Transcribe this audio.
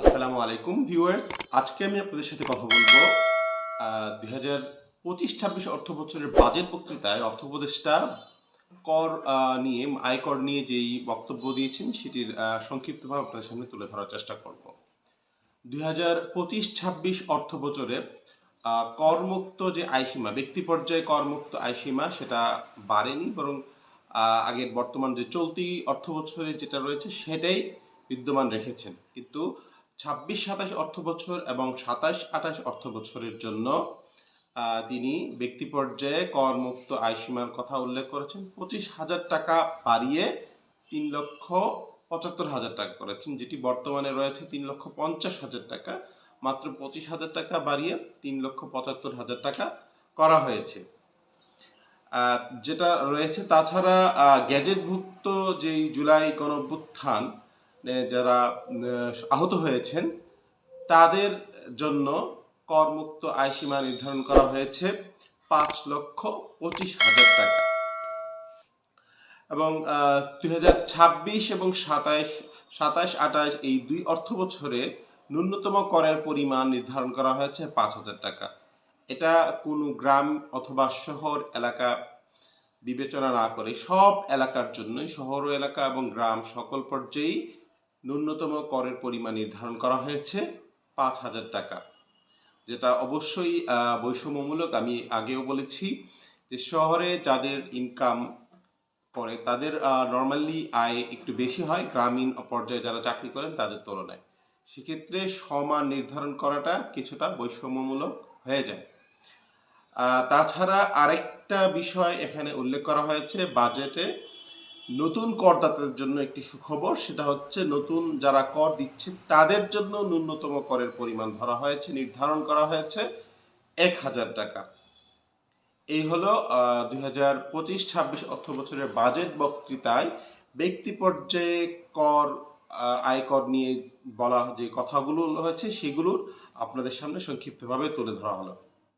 আসসালামু আলাইকুম, ভিউয়ার্স। আজকে আমি আপনাদের সাথে কথা বলব দুই হাজার পঁচিশ, ছাব্বিশ অর্থ বছরের বাজেট বক্তৃতায় অর্থ উপদেষ্টা কর নিয়ে আয়কর নিয়ে যেই বক্তব্য দিয়েছেন, সেটির সংক্ষিপ্তভাবে আপনাদের সামনে তুলে ধরার চেষ্টা করব। দুই হাজার পঁচিশ, ছাব্বিশ অর্থ বছরে করমুক্ত যে আয়সীমা, ব্যক্তি পর্যায়ে করমুক্ত আয়সীমা, সেটা বাড়েনি, বরং আগের বর্তমান যে চলতি অর্থ বছরে যেটা রয়েছে, সেটাই বিদ্যমান রেখেছেন। কিন্তু ছাব্বিশ সাতাশ অর্থ বছর এবং সাতাশ আঠাশ অর্থ বছরের জন্য তিনি ব্যক্তি পর্যায়ে করমুক্ত আয়সীমার কথা উল্লেখ করেছেন। পঁচিশ হাজার টাকা বাড়িয়ে তিন লক্ষ পঁচাত্তর হাজার টাকা করেছেন যেটি বর্তমানে রয়েছে তিন লক্ষ পঞ্চাশ হাজার টাকা। মাত্র পঁচিশ হাজার টাকা বাড়িয়ে তিন লক্ষ পঁচাত্তর হাজার টাকা করা হয়েছে। যেটা রয়েছে তাছাড়া গ্যাজেটভুক্ত যেই জুলাই গণঅভ্যুত্থান এ, যারা আহত হয়েছেন, তাদের জন্য করমুক্ত আয়সীমা নির্ধারণ করা হয়েছে পাঁচ লক্ষ পঁচিশ হাজার টাকা। এবং দুই হাজার ছাব্বিশ এবং সাতাইশ সাতাশ আঠাশ এই দুই অর্থ বছরে ন্যূনতম করের পরিমাণ নির্ধারণ করা হয়েছে পাঁচ হাজার টাকা। এটা কোনো গ্রাম অথবা শহর এলাকা বিবেচনা না করে সব এলাকার জন্যই, শহর এলাকা এবং গ্রাম সকল পর্যায়েই ন্যূনতম করের পরিমাণ নির্ধারণ করা হয়েছে পাঁচ হাজার টাকা। যেটা অবশ্যই বৈষম্যমূলক, আমি আগেও বলেছি যে শহরে যাদের ইনকাম করে তাদের নর্মালি আয় একটু বেশি হয়, গ্রামীণ পর্যায়ে যারা চাকরি করেন তাদের তুলনায়। সেক্ষেত্রে সমান নির্ধারণ করাটা কিছুটা বৈষম্যমূলক হয়ে যায়। তাছাড়া আরেকটা বিষয় এখানে উল্লেখ করা হয়েছে, বাজেটে নতুন করদাতাদের জন্য একটি সুখবর, সেটা হচ্ছে নতুন যারা কর দিচ্ছে তাদের জন্য ন্যূনতম করের পরিমাণ ধরা হয়েছে, নির্ধারণ করা হয়েছে এক হাজার টাকা। এই হলো দুই হাজার পঁচিশ ছাব্বিশ অর্থ বছরের বাজেট বক্তৃতায় ব্যক্তি পর্যায়ে কর আয়কর নিয়ে বলা যে কথাগুলো হয়েছে, সেগুলো আপনাদের সামনে সংক্ষিপ্তভাবে তুলে ধরা হলো।